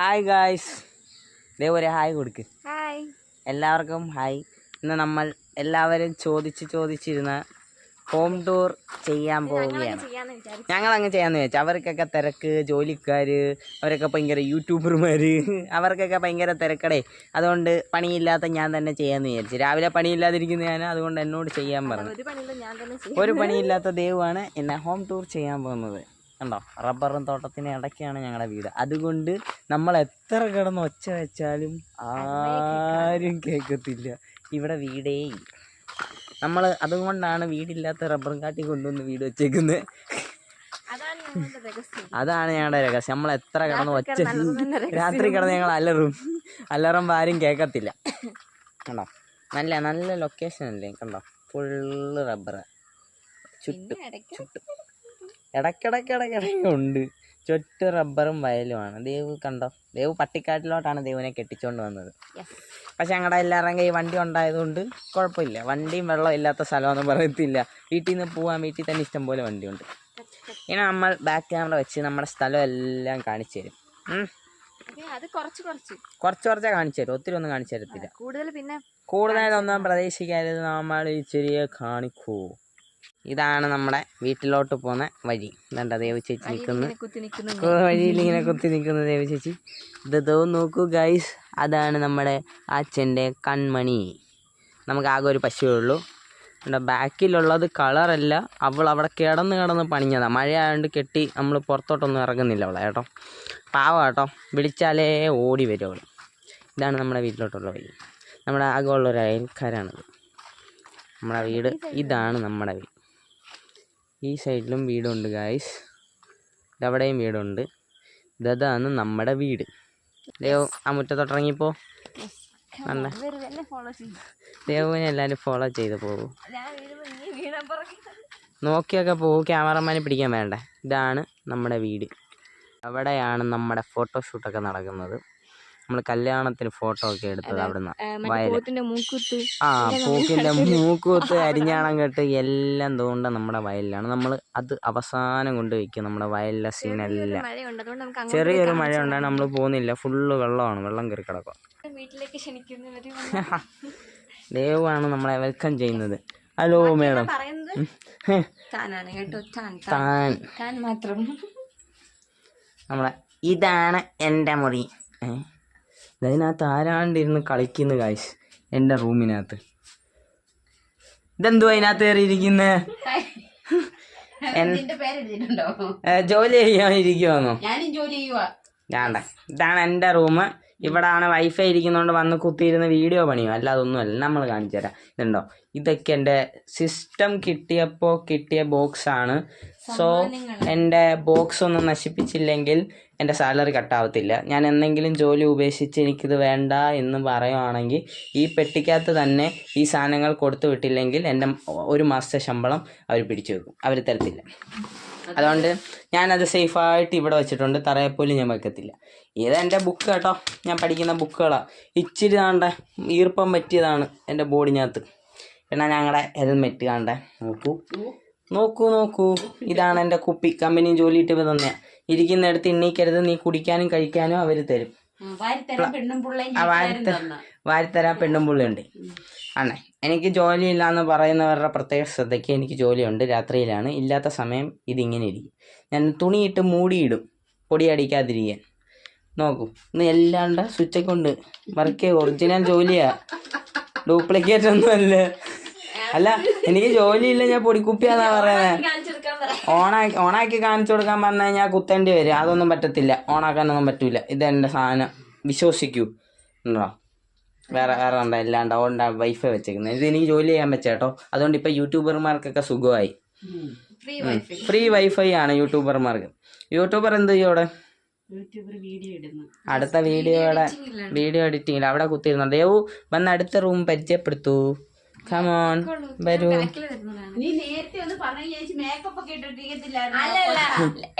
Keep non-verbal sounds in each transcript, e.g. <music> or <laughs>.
Hi guys ഇതേപോലെ ഒരു hi കൊടുക്ക്. ഹായ് എല്ലാവർക്കും ഹായ് ഇന്ന് നമ്മൾ എല്ലാവരും ചോദിച്ച് ചോദിച്ചിരുന്ന ഹോം ടൂർ ചെയ്യാൻ പോവുകയാണ്. ഞങ്ങൾ അങ്ങ് ചെയ്യാന്ന് വെച്ചാൽ അവർക്കൊക്കെ തിരക്ക് ജോലിക്കാർ അവരൊക്കെ ഭയങ്കര യൂട്യൂബർമാർ അവർക്കൊക്കെ ഭയങ്കര തിരക്കടേ. അതുകൊണ്ട് പണിയില്ലാത്ത ഞാൻ തന്നെ ചെയ്യാന്ന് വിചാരിച്ചു. രാവിലെ പണിയില്ലാതിരിക്കുന്ന ഞാൻ അതുകൊണ്ട് എന്നോട് ചെയ്യാൻ പറഞ്ഞു. ഒരു പണിയില്ലാത്ത ദൈവമാണ് എന്നെ ഹോം ടൂർ ചെയ്യാൻ പോകുന്നത്. കണ്ടോ? റബ്ബറും തോട്ടത്തിന് ഇടയ്ക്കാണ് ഞങ്ങളുടെ വീട്. അതുകൊണ്ട് നമ്മൾ എത്ര കിടന്ന് ഒച്ച വെച്ചാലും ആരും കേൾക്കത്തില്ല ഇവിടെ വീടേ നമ്മൾ അതുകൊണ്ടാണ് വീടില്ലാത്ത റബ്ബറും കാട്ടി കൊണ്ടുവന്ന് വീട് വെച്ചേക്കുന്നത് അതാണ് ഞങ്ങളുടെ രഹസ്യം. നമ്മൾ എത്ര കിടന്ന് ഒച്ച. രാത്രി കിടന്ന് ഞങ്ങൾ അലറും. അലറുമ്പോൾ ആരും കേൾക്കത്തില്ല കണ്ടോ? നല്ല നല്ല ലൊക്കേഷൻ അല്ലേ? കണ്ടോ? ഫുള്ള് റബ്ബർ പിന്നെ ചുറ്റും ഇടയ്ക്കിടയ്ക്കിടയ്ക്കിടയ്ക്ക് ഉണ്ട്. ചുറ്റ് റബ്ബറും വയലുമാണ് ദേവ് കണ്ടോ? ദേവ് പട്ടിക്കാട്ടിലോട്ടാണ് ദേവിനെ കെട്ടിച്ചുകൊണ്ട് വന്നത്. പക്ഷെ ഞങ്ങളുടെ എല്ലാവരുടെയും കൈ വണ്ടി ഉണ്ടായതുകൊണ്ട് കുഴപ്പമില്ല. വണ്ടിയും വെള്ളം ഇല്ലാത്ത സ്ഥലമൊന്നും പറയത്തില്ല. വീട്ടിൽ നിന്ന് പോകാൻ വീട്ടിൽ തന്നെ ഇഷ്ടംപോലെ വണ്ടിയുണ്ട്. ഇനി നമ്മൾ ബാക്ക് ക്യാമറ വെച്ച് നമ്മുടെ സ്ഥലം എല്ലാം കാണിച്ചു തരും. കുറച്ച് കുറച്ച്. കാണിച്ചു തരും. ഒത്തിരി ഒന്നും കാണിച്ചു തരത്തില്ല. കൂടുതൽ പിന്നെ കൂടുതലൊന്നും പ്രതീക്ഷിക്കരുത് നമ്മൾ ഇച്ചിരിയെ കാണിക്കൂ. ഇതാണ് നമ്മുടെ വീട്ടിലോട്ട് പോകുന്ന വഴി. ഇതണ്ട ദേവ ചേച്ചി നിൽക്കുന്നു വഴിയിൽ ഇങ്ങനെ കുത്തി നിൽക്കുന്നു ദേവ ചേച്ചി. ഇതോ നോക്കൂ ഗൈസ് അതാണ് നമ്മുടെ അച്ഛന്റെ കൺമണി. നമുക്ക് ആകെ ഒരു പശുവേ ഉള്ളൂ. എന്താ ബാക്കിലുള്ളത് കളറല്ല. അവൾ അവിടെ കിടന്ന് കിടന്ന് പണിഞ്ഞതാണ് മഴ ആയതുകൊണ്ട് കെട്ടി നമ്മൾ പുറത്തോട്ടൊന്നും ഇറങ്ങുന്നില്ല അവളെ കേട്ടോ. പാവ കേട്ടോ. വിളിച്ചാലേ ഓടി വരും അവൾ ഇതാണ് നമ്മുടെ വീട്ടിലോട്ടുള്ള വഴി. നമ്മുടെ ആകെ ഉള്ള ഒരു അയൽക്കാരാണിത്. നമ്മുടെ വീട് ഇതാണ് നമ്മുടെ വീട് ഈ സൈഡിലും വീടുണ്ട് ഗായ്സ് ഇതവിടെയും വീടുണ്ട്. ഇതാണ് നമ്മുടെ വീട്. ദേവ് ആ മുറ്റത്തോട്ടിറങ്ങിപ്പോ. നല്ല ദേവുവിനെ എല്ലാവരും ഫോളോ ചെയ്ത് പോകും നോക്കിയൊക്കെ പോകും ക്യാമറമാനെ പിടിക്കാൻ വേണ്ട. ഇതാണ് നമ്മുടെ വീട്. അവിടെയാണ് നമ്മുടെ ഫോട്ടോഷൂട്ടൊക്കെ നടക്കുന്നത്. നമ്മൾ കല്യാണത്തിന് ഫോട്ടോ ഒക്കെ എടുത്തത് അവിടുന്ന്. മൂക്കുത്ത് ആ പൂക്കിന്റെ <laughs> മൂക്കുത്ത് അരിഞ്ഞാണം കെട്ട് എല്ലാം തോണ്ട നമ്മുടെ വയലിലാണ്. നമ്മൾ അത് അവസാനം കൊണ്ട് വെക്കും നമ്മുടെ വയലിലെ സീനെല്ലാം ചെറിയൊരു മഴ ഉണ്ടാണ് നമ്മൾ പോകുന്നില്ല. ഫുള്ള് വെള്ളമാണ് വെള്ളം കയറി കിടക്കുക വീട്ടിലേക്ക് ക്ഷണിക്കുന്നവര് <laughs> ദൈവമാണ് നമ്മളെ വെൽക്കം ചെയ്യുന്നത്. ഹലോ മേഡം താനാണ് കേട്ടോ. താൻ. താൻ. മാത്രം. നമ്മളെ ഇതാണ് എന്റെ മുറി. ഏ? ഇതിനകത്ത് ആരാണ്ടിരുന്ന് കളിക്കുന്നു കാശ് എന്റെ റൂമിനകത്ത്. ഇതെന്തു അതിനകത്ത് കയറിയിരിക്കുന്നത് എഴുതിയിട്ടുണ്ടോ? ജോലി ചെയ്യാൻ ഇരിക്കുവാന്നോ ഞാണ്ട. ഇതാണ് എന്റെ റൂം ഇവിടാണ് വൈഫൈ ഇരിക്കുന്നതുകൊണ്ട് വന്ന് കുത്തിയിരുന്ന് വീഡിയോ പണിയോ. അല്ലാതെ ഒന്നുമല്ല നമ്മൾ കാണിച്ചു തരാം. ഇതുണ്ടോ? ഇതൊക്കെ എന്റെ സിസ്റ്റം കിട്ടിയപ്പോൾ കിട്ടിയ ബോക്സ് ആണ്. സോ എന്റെ ബോക്സ് ഒന്നും നശിപ്പിച്ചില്ലെങ്കിൽ എന്റെ സാലറി കട്ടാവത്തില്ല. ഞാൻ എന്തെങ്കിലും ജോലി ഉപേക്ഷിച്ച് എനിക്കിത് വേണ്ട എന്ന് പറയുവാണെങ്കിൽ ഈ പെട്ടിക്കകത്ത് തന്നെ ഈ സാധനങ്ങൾ കൊടുത്തു വിട്ടില്ലെങ്കിൽ എന്റെ ഒരു മാസത്തെ ശമ്പളം അവർ പിടിച്ചു വെക്കും. അവർ തരത്തില്ല. അതുകൊണ്ട് ഞാനത് സേഫായിട്ട് ഇവിടെ വെച്ചിട്ടുണ്ട്. തറയെ പോലും ഞാൻ വെക്കത്തില്ല. ഇത് എന്റെ ബുക്ക് കേട്ടോ. ഞാൻ പഠിക്കുന്ന ബുക്കുകളാണ് ഇച്ചിരി താണ്ട ഈർപ്പം പറ്റിയതാണ് എന്റെ ബോഡിനകത്ത് പിന്നെ ഞങ്ങളുടെ ഹെൽമെറ്റ് കാണണ്ടേ നോക്കൂ. നോക്കൂ. നോക്കൂ ഇതാണ് എന്റെ കുപ്പി. കമ്പനി ജോലി ഇട്ട് തന്നെ ഇരിക്കുന്നിടത്ത് എണ്ണീക്കരുത് നീ കുടിക്കാനും കഴിക്കാനും അവർ തരും. പെണ്ണും പിള്ളേം ഉണ്ട് വാരിത്ത വാരിത്തരാൻ പെണ്ണും പുള്ളിയുണ്ട്. ആണ്. എനിക്ക് ജോലിയില്ല എന്ന് പറയുന്നവരുടെ പ്രത്യേക ശ്രദ്ധയ്ക്ക് എനിക്ക് ജോലിയുണ്ട്. രാത്രിയിലാണ്. ഇല്ലാത്ത സമയം ഇതിങ്ങനെ ഇരിക്കും. ഞാൻ തുണിയിട്ട് മൂടിയിടും. പൊടി അടിക്കാതിരിക്കാൻ. നോക്കൂ. ഇന്ന് എല്ലാണ്ട് സ്വിച്ചൊക്കെ ഉണ്ട് വർക്ക് ഒറിജിനൽ ജോലിയാ. ഡ്യൂപ്ലിക്കേറ്റ് ഒന്നും അല്ല അല്ല എനിക്ക് ജോലിയില്ല ഞാൻ പൊടിക്കുപ്പിയാന്നാ പറയുന്നത് ഓണാക്കി ഓണാക്കി കാണിച്ചു കൊടുക്കാൻ പറഞ്ഞു കഴിഞ്ഞാൽ കുത്തേണ്ടി വരും. അതൊന്നും പറ്റത്തില്ല. ഓണാക്കാനൊന്നും പറ്റൂല. ഇതെന്റെ സാധനം. വിശ്വസിക്കൂ. ഉണ്ടോ? വേറെ വേറെ ഉണ്ടോ എല്ലാം അതുകൊണ്ട് വൈഫൈ വെച്ചേക്കുന്നത്. ഇത് എനിക്ക് ജോലി ചെയ്യാൻ വെച്ചേട്ടോ കേട്ടോ. അതുകൊണ്ട് ഇപ്പൊ യൂട്യൂബർമാർക്കൊക്കെ സുഖമായി. ഫ്രീ വൈഫൈ ആണ് യൂട്യൂബർമാർക്ക്. യൂട്യൂബർ എന്ത് ചെയ്യും അവിടെ? അടുത്ത വീഡിയോയുടെ വീഡിയോ എഡിറ്റിംഗിൽ അവിടെ കുത്തിയിരുന്നു ദേവു വന്ന് അടുത്ത റൂം പരിചയപ്പെടുത്തൂ. കമോൺ വരൂ നീ നേരത്തെ ഒന്ന് പറഞ്ഞു ചേച്ചി മേക്കപ്പ് ഒക്കെ ഇട്ടിട്ടില്ല അല്ലല്ല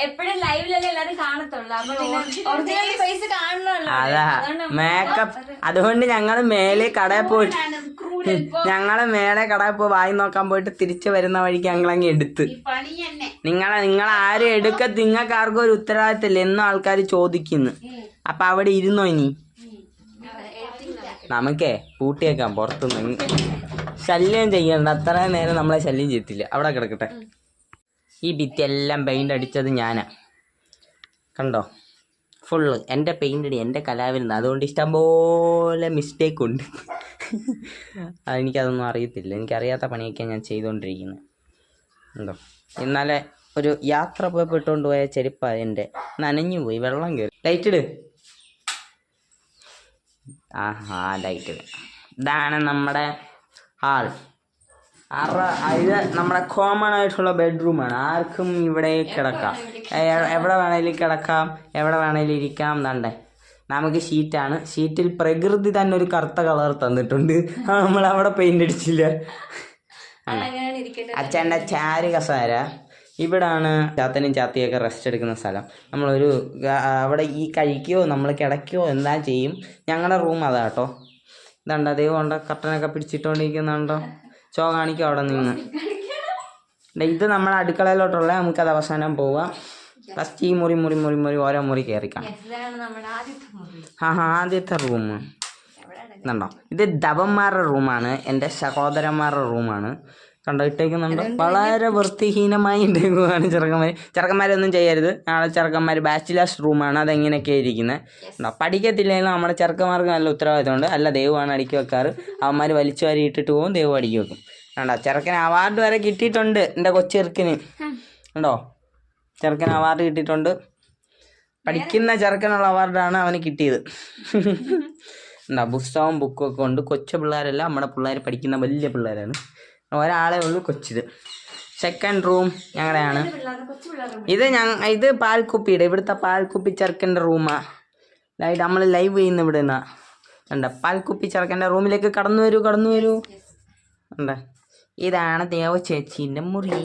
എപ്പോഴും ലൈവിലല്ലേ എല്ലാരും കാണത്തുള്ളൂ. അപ്പൊ ഒറിജിനൽ ഫേസ് കാണണമല്ലോ അതാ മേക്കപ്പ് അതുകൊണ്ട് ഞങ്ങൾ മേലെ കടയിൽ പോയിട്ട് ഞങ്ങളെ മേലെ കടയിൽ പോയി വായി നോക്കാൻ പോയിട്ട് തിരിച്ചു വരുന്ന വഴിക്ക് ഞങ്ങളങ്ങ് എടുത്ത്. നിങ്ങളെ നിങ്ങൾ ആരും എടുക്ക നിങ്ങൾക്ക് ആർക്കും ഒരു ഉത്തരവാദിത്തമില്ല. എന്നും ആൾക്കാർ ചോദിക്കുന്നു. അപ്പൊ അവിടെ ഇരുന്നോ ഇനി? നമുക്കേ പൂട്ടിയേക്കാം പുറത്തുനിന്ന്. ശല്യം ചെയ്യണ്ട. അത്ര നേരം നമ്മളെ ശല്യം ചെയ്യത്തില്ല. അവിടെ കിടക്കട്ടെ. ഈ ഭിത്തി എല്ലാം പെയിന്റ് അടിച്ചത് ഞാനാ. കണ്ടോ? ഫുള്ള് എന്റെ പെയിന്റ് അടി എന്റെ കലാവിരുന്ന് അതുകൊണ്ട് ഇഷ്ടംപോലെ മിസ്റ്റേക്ക് ഉണ്ട്. <laughs> അതെനിക്കതൊന്നും അറിയത്തില്ല. എനിക്കറിയാത്ത പണിയൊക്കെ ഞാൻ ചെയ്തുകൊണ്ടിരിക്കുന്നത് എന്തോ ഇന്നലെ ഒരു യാത്ര പോയപ്പോൾ ഇട്ടുകൊണ്ട് പോയ ചെരുപ്പ എന്റെ. നനഞ്ഞു പോയി. വെള്ളം കയറി ലൈറ്റ് ഇട്. ആഹാ ലൈറ്റ് ഇട്. ഇതാണ് നമ്മുടെ ഹാൾ. ആറ് ഇത് നമ്മുടെ കോമൺ ആയിട്ടുള്ള ബെഡ്റൂമാണ് ആർക്കും ഇവിടെ കിടക്കാം. എവിടെ വേണേലും കിടക്കാം എവിടെ വേണേലും ഇരിക്കാം എന്നണ്ടേ നമുക്ക് ഷീറ്റാണ് ഷീറ്റിൽ പ്രകൃതി തന്നെ ഒരു കറുത്ത കളർ തന്നിട്ടുണ്ട്. നമ്മൾ അവിടെ പെയിന്റ് അടിച്ചില്ല. അച്ഛന്റെ ചാരി കസാര. ഇവിടാണ് ചാത്തനും ചാത്തിയൊക്കെ റെസ്റ്റ് എടുക്കുന്ന സ്ഥലം. നമ്മളൊരു അവിടെ ഈ കഴിക്കുകയോ നമ്മൾ കിടക്കുകയോ എന്താ ചെയ്യും? ഞങ്ങളുടെ റൂം അതാട്ടോ ഇതുണ്ടോ ദൈവം ഉണ്ടോ? കർട്ടനൊക്കെ പിടിച്ചിട്ടോണ്ടിരിക്കുന്നുണ്ടോ? ചോ കാണിക്കും അവിടെ നിന്ന്. ഇത് നമ്മുടെ അടുക്കളയിലോട്ടുള്ള നമുക്കത് അവസാനം പോവാം. ഫസ്റ്റ് ഈ മുറി മുറി മുറി മുറി ഓരോ മുറി കയറിക്കാം ആ ഹാ ആദ്യത്തെ റൂം. ഇതുണ്ടോ? ഇത് ദവന്മാരുടെ റൂമാണ്. എന്റെ സഹോദരന്മാരുടെ റൂമാണ്. കണ്ടോ ഇട്ടേക്കുന്നുണ്ട് വളരെ വൃത്തിഹീനമായി ഉണ്ടാക്കുകയാണ് ചെറുക്കന്മാർ ചെറുക്കന്മാരൊന്നും ചെയ്യരുത്. നാളെ ചെറുക്കന്മാർ ബാച്ചിലേഴ്സ് റൂമാണ് അതെങ്ങനെയൊക്കെ ഇരിക്കുന്നത് പഠിക്കത്തില്ലെങ്കിലും നമ്മുടെ ചെറുക്കന്മാർക്ക് നല്ല ഉത്തരവാദിത്തമുണ്ട് അല്ല ദൈവമാണ് അടുക്കി വെക്കാറ്. അവന്മാർ വലിച്ചു വാരി ഇട്ടിട്ട് പോകും ദൈവം അടുക്കി വെക്കും. കണ്ടോ? ചെറുക്കന് അവാർഡ് വരെ കിട്ടിയിട്ടുണ്ട് എന്റെ കൊച്ചെറുക്കന് കണ്ടോ? ചെറുക്കന് അവാർഡ് കിട്ടിയിട്ടുണ്ട്. പഠിക്കുന്ന ചെറുക്കനുള്ള അവാർഡാണ് അവന് കിട്ടിയത്. എന്താ പുസ്തകവും ബുക്കും ഒക്കെ ഉണ്ട്. കൊച്ചു പിള്ളേരല്ല നമ്മുടെ പിള്ളേർ പഠിക്കുന്ന വലിയ പിള്ളേരാണ്. ഒരാളെ ഉള്ളൂ കൊച്ചിത്. Second room ഞങ്ങളുടെയാണ്. ഇത് ഞങ്ങ ഇത് പാൽക്കുപ്പിയുടെ ഇവിടുത്തെ പാൽക്കുപ്പി ചെറുക്കന്റെ റൂമാ ലൈറ്റ് നമ്മൾ ലൈവ് ചെയ്യുന്ന ഇവിടെ നിന്നാ. ഉണ്ട് പാൽക്കുപ്പി ചെറുക്കന്റെ റൂമിലേക്ക് കടന്നു വരൂ കടന്നു വരൂ. ഉണ്ട് ഇതാണ് ദേവ ചേച്ചീന്റെ മുറി.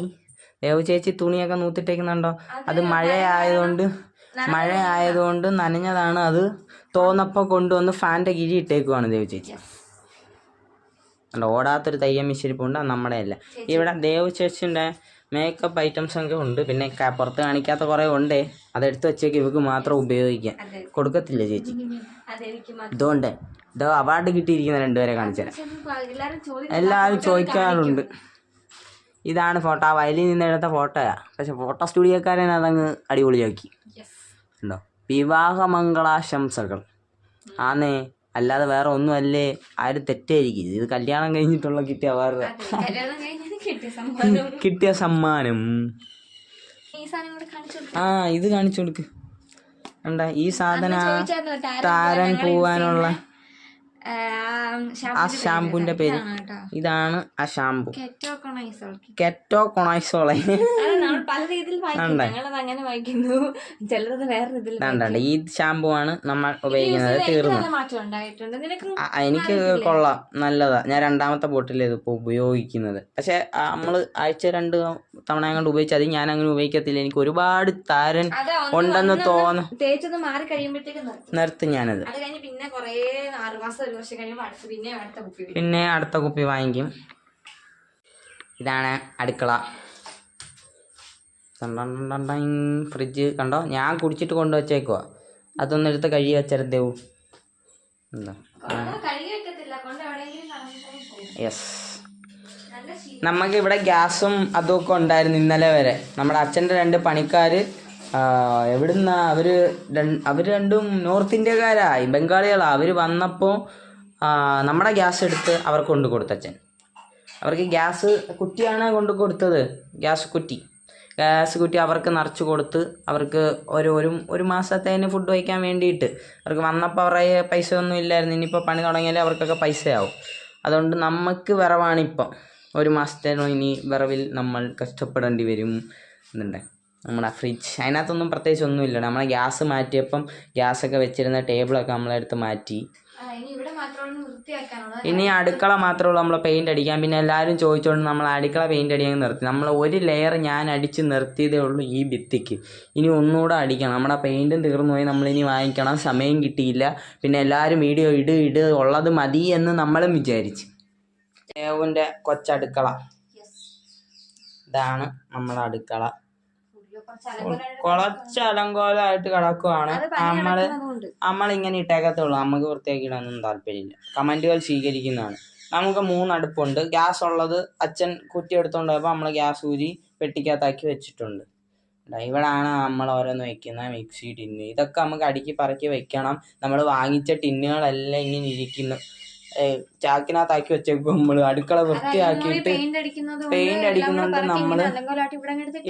ദേവ ചേച്ചി തുണിയൊക്കെ നൂത്തിട്ടേക്കുന്നുണ്ടോ? അത് മഴയായതുകൊണ്ട് മഴയായതുകൊണ്ട് മഴ ആയതുകൊണ്ട് നനഞ്ഞതാണ്. അത് തോന്നപ്പോൾ കൊണ്ടുവന്ന് ഫാന്റെ കിഴി ഇട്ടേക്കുവാണ് ദേവ ചേച്ചി. ഉണ്ട് ഓടാത്തൊരു തയ്യം മിശിരിപ്പുണ്ട് അത് നമ്മുടെ അല്ല ഇവിടെ ദേവ് ചേച്ചിന്റെ മേക്കപ്പ് ഐറ്റംസ് ഒക്കെ ഉണ്ട്. പിന്നെ പുറത്ത് കാണിക്കാത്ത കുറേ ഉണ്ട്. അതെടുത്ത് വെച്ചേക്ക് ഇവക്ക് മാത്രം ഉപയോഗിക്കാം. കൊടുക്കത്തില്ല ചേച്ചി? <laughs> ഇതുകൊണ്ട് ഇതോ അവാർഡ് കിട്ടിയിരിക്കുന്ന രണ്ടുപേരെ കാണിച്ചു തരാം എല്ലാവരും ചോദിക്കാറുണ്ട്. ഇതാണ് ഫോട്ടോ. ആ വയലിൽ നിന്ന് എടുത്ത ഫോട്ടോയാ പക്ഷെ ഫോട്ടോ സ്റ്റുഡിയോക്കാരൻ അതങ്ങ് അടിപൊളിയാക്കി. ഉണ്ടോ വിവാഹമംഗളാശംസകൾ ആന്നേ അല്ലാതെ വേറെ ഒന്നും അല്ലേ ആരും തെറ്റായിരിക്കും ഇത് കല്യാണം കഴിഞ്ഞിട്ടുള്ള കിട്ടിയ വേറെ കിട്ടിയ സമ്മാനം. ആ ഇത് കാണിച്ചു കൊടുക്ക്. എന്താ ഈ സാധന താരൻ പോവാനുള്ള ആ, ഷാമ്പൂന്റെ പേര്. ഇതാണ് ആ ഷാമ്പു കെറ്റോക്കണൈസോൾ കെറ്റോ കൊണൈസോളെ അത് നമ്മൾ പല രീതിയിൽ ചിലത് വേറെ ഈ ഷാമ്പു ആണ് നമ്മൾ ഉപയോഗിക്കുന്നത്. തീർന്നു. എനിക്ക് കൊള്ളാം. നല്ലതാ. ഞാൻ രണ്ടാമത്തെ ബോട്ടിൽ ഇപ്പൊ ഉപയോഗിക്കുന്നത്. പക്ഷെ നമ്മൾ ആഴ്ച രണ്ട് തവണ അങ്ങോട്ട് ഉപയോഗിച്ചാൽ അത് ഞാൻ അങ്ങനെ ഉപയോഗിക്കത്തില്ല. എനിക്ക് ഒരുപാട് താരൻ ഉണ്ടെന്ന് തോന്നുന്നു തേച്ചൊന്ന് മാറി കഴിയുമ്പോഴത്തേക്ക് നിർത്തും ഞാനത്. പിന്നെ കുറേ ആറ് പിന്നെ അടുത്ത കുപ്പി വാങ്ങിക്കും. ഇതാണ് അടുക്കള. ഫ്രിഡ്ജ്. കണ്ടോ? ഞാൻ കുടിച്ചിട്ട് കൊണ്ടു കൊണ്ടുവച്ചേക്കുവാ അതൊന്നും എടുത്ത് കഴുകി എന്താ? എവിടെയെങ്കിലും യെസ് നമുക്ക് ഇവിടെ ഗ്യാസും അതൊക്കെ ഉണ്ടായിരുന്നു ഇന്നലെ വരെ. നമ്മുടെ അച്ഛന്റെ രണ്ട് പണിക്കാർ എവിടുന്ന അവർ അവർ രണ്ടും നോർത്ത് ഇന്ത്യക്കാരായി. ബംഗാളികളാണ് അവർ വന്നപ്പോൾ നമ്മുടെ ഗ്യാസ് എടുത്ത് അവർക്ക് കൊണ്ട് കൊടുത്തച്ഛൻ അവർക്ക് ഗ്യാസ് കുറ്റിയാണ് കൊണ്ട് കൊടുത്തത്? ഗ്യാസ് കുറ്റി. ഗ്യാസ് കുറ്റി അവർക്ക് നിറച്ച് കൊടുത്ത് അവർക്ക് ഒരു ഒരു ഒരു മാസത്തേന് ഫുഡ് വയ്ക്കാൻ വേണ്ടിയിട്ട്. അവർക്ക് വന്നപ്പോൾ അവരുടെ പൈസ ഒന്നും ഇല്ലായിരുന്നു. ഇനിയിപ്പോൾ പണി തുടങ്ങിയാലേ അവർക്കൊക്കെ പൈസയാവും. അതുകൊണ്ട് നമുക്ക് വിറവാണിപ്പം ഒരു മാസത്തേനോ ഇനി വിറവിൽ നമ്മൾ കഷ്ടപ്പെടേണ്ടി വരും എന്നുണ്ട്. നമ്മുടെ ഫ്രിഡ്ജ് അതിനകത്തൊന്നും പ്രത്യേകിച്ച് ഒന്നുമില്ല. നമ്മളെ ഗ്യാസ് മാറ്റിയപ്പം ഗ്യാസൊക്കെ വെച്ചിരുന്ന ടേബിളൊക്കെ നമ്മളെടുത്ത് മാറ്റി. ഇനി അടുക്കള മാത്രമേ ഉള്ളൂ നമ്മൾ പെയിന്റ് അടിക്കാൻ. പിന്നെ എല്ലാവരും ചോദിച്ചുകൊണ്ട് നമ്മൾ അടുക്കള പെയിന്റ് അടിക്കാൻ നിർത്തി. നമ്മൾ ഒരു ലെയർ ഞാൻ അടിച്ച് നിർത്തിയതേ ഉള്ളൂ ഈ ഭിത്തിക്ക്. ഇനി ഒന്നുകൂടെ അടിക്കണം. നമ്മുടെ പെയിന്റും തീർന്നു പോയി. നമ്മളിനി വാങ്ങിക്കണം. സമയം കിട്ടിയില്ല. പിന്നെ എല്ലാവരും വീഡിയോ ഇട് ഇട്. ഉള്ളത് മതി എന്ന് നമ്മളും വിചാരിച്ചു. ദേവുവിന്റെ കൊച്ചടുക്കള. ഇതാണ് നമ്മുടെ അടുക്കള. കുറച്ച് അലങ്കോലം കുറച്ച് അലങ്കോലമായിട്ട് കിടക്കുവാണ്. നമ്മൾ നമ്മളിങ്ങനെ ഇട്ടേക്കത്തുള്ളൂ. നമുക്ക് വൃത്തിയാക്കിയിടാനൊന്നും താല്പര്യമില്ല. കമന്റുകൾ സ്വീകരിക്കുന്നതാണ്. നമുക്ക് മൂന്ന് അടുപ്പുണ്ട് ഗ്യാസ് ഉള്ളത് അച്ഛൻ കുറ്റി എടുത്തോണ്ട് പോയപ്പോൾ നമ്മൾ ഗ്യാസ് ഊരി പെട്ടിക്കകത്താക്കി വെച്ചിട്ടുണ്ട്. ഇവിടാണ് നമ്മൾ ഓരോന്ന് വെക്കുന്ന മിക്സി ടിന്ന്. ഇതൊക്കെ നമുക്ക് അടുക്കി പറക്കി വെക്കണം. നമ്മൾ വാങ്ങിച്ച ടിന്നുകളെല്ലാം ഇങ്ങനെ ഇരിക്കുന്നു. ചാക്കിനകത്താക്കി വെച്ചേക്കും നമ്മൾ അടുക്കള വൃത്തിയാക്കിയിട്ട് പെയിന്റ് അടിക്കുന്നുണ്ട് നമ്മൾ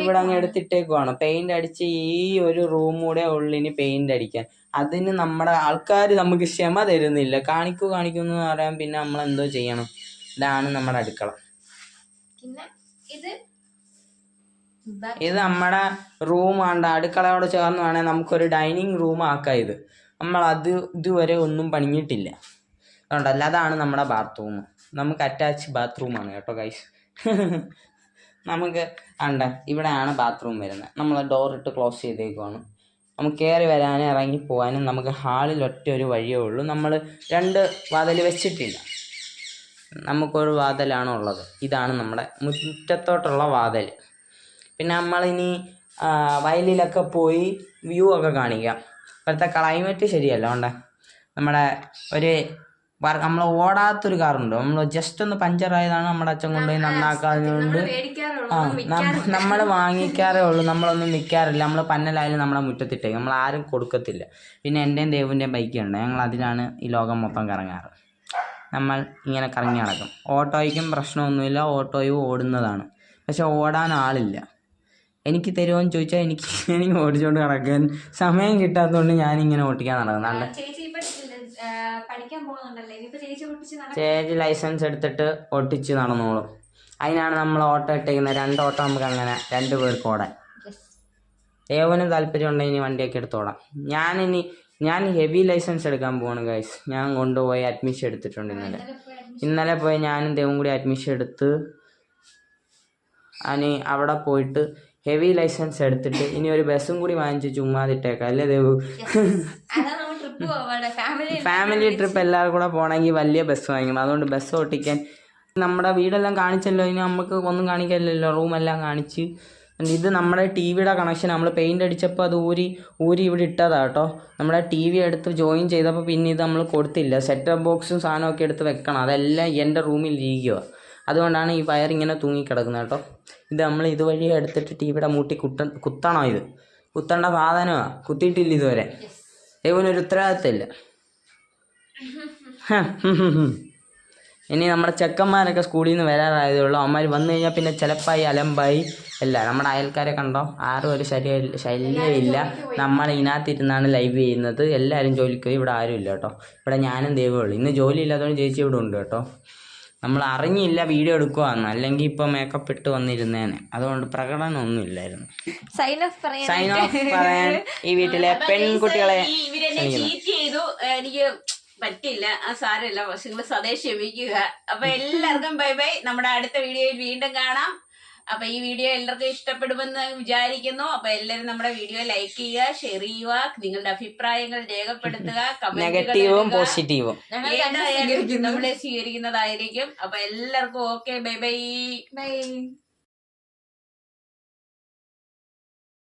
ഇവിടെ അങ്ങ് എടുത്തിട്ടേക്കുവാണ്. പെയിന്റ് അടിച്ച് ഈ ഒരു റൂം കൂടെ ഉള്ളിന് പെയിന്റ് അടിക്കാൻ. അതിന് നമ്മുടെ ആൾക്കാർ നമുക്ക് ക്ഷമ തരുന്നില്ല. കാണിക്കൂ കാണിക്കൂ എന്ന് പറയാൻ പിന്നെ നമ്മൾ എന്തോ ചെയ്യണം. ഇതാണ് നമ്മുടെ അടുക്കള. ഇത് നമ്മുടെ റൂമാണ് അടുക്കളയോട് ചേർന്ന് വേണേൽ നമുക്കൊരു ഡൈനിങ് റൂം ആക്കാം ഇത്. നമ്മൾ അത് ഇതുവരെ ഒന്നും പണിഞ്ഞിട്ടില്ല. അതുകൊണ്ടല്ല അതാണ് നമ്മുടെ ബാത്റൂം നമുക്ക് അറ്റാച്ച് ബാത്റൂമാണ് കേട്ടോ ഗൈസ് നമുക്ക് അണ്ട ഇവിടെയാണ് ബാത്റൂം വരുന്നത്. നമ്മൾ ഡോർ ഇട്ട് ക്ലോസ് ചെയ്തേക്കുവാണ്. നമുക്ക് കയറി വരാനും ഇറങ്ങി പോകാനും നമുക്ക് ഹാളിൽ ഒറ്റ ഒരു വഴിയേ ഉള്ളൂ. നമ്മൾ രണ്ട് വാതിൽ വെച്ചിട്ടില്ല. നമുക്കൊരു വാതിലാണ് ഉള്ളത്. ഇതാണ് നമ്മുടെ മുറ്റത്തോട്ടുള്ള വാതിൽ പിന്നെ നമ്മളിനി വയലിലൊക്കെ പോയി വ്യൂ ഒക്കെ കാണിക്കാം. ഇപ്പോഴത്തെ ക്ലൈമറ്റ് ശരിയല്ല ഉണ്ട് നമ്മുടെ ഒരു നമ്മൾ ഓടാത്തൊരു കാറുണ്ട്. നമ്മൾ ജസ്റ്റ് ഒന്ന് പഞ്ചറായതാണ് നമ്മുടെ അച്ഛൻ കൊണ്ടുപോയി മേടിക്കാറുള്ളൂ. ആ നമ്മൾ വാങ്ങിക്കാറേ ഉള്ളൂ. <laughs> നമ്മളൊന്നും നിൽക്കാറില്ല നമ്മൾ പന്നലായാലും നമ്മളെ മുറ്റത്തിട്ടേക്കും. നമ്മൾ ആരും കൊടുക്കത്തില്ല. പിന്നെ എന്റെയും ദേവിന്റെയും ബൈക്കുണ്ട് ഞങ്ങൾ അതിലാണ് ഈ ലോകം മൊത്തം കറങ്ങാറ്. നമ്മൾ ഇങ്ങനെ കറങ്ങി നടക്കും. ഓട്ടോയ്ക്കും പ്രശ്നമൊന്നുമില്ല. ഓട്ടോയും ഓടുന്നതാണ്. പക്ഷെ ഓടാൻ ആളില്ല. എനിക്ക് തരുമോ എന്ന് ചോദിച്ചാൽ എനിക്ക് എനിക്ക് ഓടിച്ചുകൊണ്ട് നടക്കാൻ സമയം കിട്ടാത്തതുകൊണ്ട് ഞാനിങ്ങനെ ഓട്ടിക്കാൻ നടക്കുന്നുണ്ട് ചേച്ചി ഇപ്പൊ ആ, പഠിക്കാൻ പോകുന്നുണ്ടല്ലേ ഇനിയിപ്പോ ചേച്ചി പൊട്ടിച്ച് നട ചേച്ചി ലൈസൻസ് എടുത്തിട്ട് ഒട്ടിച്ച് നടന്നോളും. അതിനാണ് നമ്മൾ ഓട്ടോ ഇട്ടേക്കുന്നത് രണ്ട് ഓട്ടോ നമുക്ക് അങ്ങനെ രണ്ട് പേർക്ക് ഓടാൻ. ഏവനും താല്പര്യം ഉണ്ടെങ്കിൽ ഇനി വണ്ടിയൊക്കെ എടുത്തോടാം ഞാനിനി ഞാൻ ഹെവി ലൈസൻസ് എടുക്കാൻ പോവാണ് ഗൈസ് ഞാൻ കൊണ്ടുപോയി അഡ്മിഷൻ എടുത്തിട്ടുണ്ട് ഇന്നലെ. ഇന്നലെ പോയി ഞാനും ദേവും കൂടി അഡ്മിഷൻ എടുത്ത് അനി അവിടെ പോയിട്ട് ഹെവി ലൈസൻസ് എടുത്തിട്ട് ഇനി ഒരു ബസ്സും കൂടി വാങ്ങിച്ച് ചുമ്മാതിട്ടേക്കാം. അല്ലേ ദേവു? ട്രിപ്പ് പോവാണ് ഫാമിലി ഫാമിലി ട്രിപ്പ് എല്ലാവരും കൂടെ പോകണമെങ്കിൽ വലിയ ബസ് വാങ്ങിക്കണം. അതുകൊണ്ട് ബസ് ഓട്ടിക്കാൻ നമ്മുടെ വീടെല്ലാം കാണിച്ചല്ലോ ഇനി നമുക്ക് ഒന്നും കാണിക്കാനില്ലല്ലോ റൂമെല്ലാം കാണിച്ച്. ഇത് നമ്മുടെ ടി വിയുടെ കണക്ഷൻ നമ്മൾ പെയിന്റ് അടിച്ചപ്പോൾ അത് ഊരി ഊരി ഇവിടെ ഇട്ടതാണ് കേട്ടോ നമ്മുടെ ടി വി എടുത്ത് ജോയിൻ ചെയ്തപ്പോൾ പിന്നെ ഇത് നമ്മൾ കൊടുത്തില്ല. സെറ്റപ്പ് ബോക്സും സാധനമൊക്കെ എടുത്ത് വെക്കണം. അതെല്ലാം എന്റെ റൂമിൽ ഇരിക്കുക അതുകൊണ്ടാണ് ഈ വയർ ഇങ്ങനെ തൂങ്ങിക്കിടക്കുന്നത് കേട്ടോ ഇത് നമ്മൾ ഇതുവഴി എടുത്തിട്ട് ടി വിയുടെ മൂട്ടി കുത്ത കുത്തണോ ഇത്? കുത്തേണ്ട സാധനമാണ് കുത്തിയിട്ടില്ല ഇതുവരെ. ദൈവനൊരു ഉത്തരവാദിത്തമില്ല. ഇനി നമ്മുടെ ചെക്കന്മാരൊക്കെ സ്കൂളിൽ നിന്ന് വരാറായതേ ഉള്ളൂ അവന്മാർ വന്നു കഴിഞ്ഞാൽ പിന്നെ ചിലപ്പായി അലമ്പായി. അല്ല നമ്മുടെ അയൽക്കാരെ കണ്ടോ? ആരും ഒരു ശല്യം ശല്യമില്ല നമ്മൾ ഇതിനകത്തിരുന്നാണ് ലൈവ് ചെയ്യുന്നത്. എല്ലാവരും ജോലിക്ക് പോയി. ഇവിടെ ആരും ഇല്ല കേട്ടോ. ഇവിടെ ഞാനും ദൈവമേ ഉള്ളൂ. ഇന്ന് ജോലി ഇല്ലാത്തതുകൊണ്ട് ചേച്ചി ഇവിടെ ഉണ്ട് കേട്ടോ. നമ്മൾ അറിഞ്ഞില്ല വീഡിയോ എടുക്കുവാന്ന്. അല്ലെങ്കിൽ ഇപ്പൊ മേക്കപ്പ് ഇട്ട് വന്നിരുന്നേനെ. അതുകൊണ്ട് പ്രകടനം ഒന്നും ഇല്ലായിരുന്നു സൈൻ ഓഫ് പറയാൻ സൈൻ ഓഫ് പറയാൻ ഈ വീട്ടിലെ പെൺകുട്ടികളെ ഇവരെന്നെ ചീറ്റ് ചെയ്തു. എനിക്ക് പറ്റില്ല ആ സാരമില്ല. പക്ഷെ നിങ്ങൾ സദേ ക്ഷമിക്കുക. അപ്പൊ എല്ലാവർക്കും ബൈ ബൈ. നമ്മുടെ അടുത്ത വീഡിയോയിൽ വീണ്ടും കാണാം. അപ്പൊ ഈ വീഡിയോ എല്ലാവർക്കും ഇഷ്ടപ്പെടുമെന്ന് വിചാരിക്കുന്നു. അപ്പൊ എല്ലാവരും നമ്മുടെ വീഡിയോ ലൈക്ക് ചെയ്യുക ഷെയർ ചെയ്യുക നിങ്ങളുടെ അഭിപ്രായങ്ങൾ രേഖപ്പെടുത്തുക <laughs> നെഗറ്റീവും പോസിറ്റീവും നമ്മളെ സ്വീകരിക്കുന്നതായിരിക്കും. അപ്പൊ എല്ലാവർക്കും ഓക്കെ ബൈ ബൈ ബൈ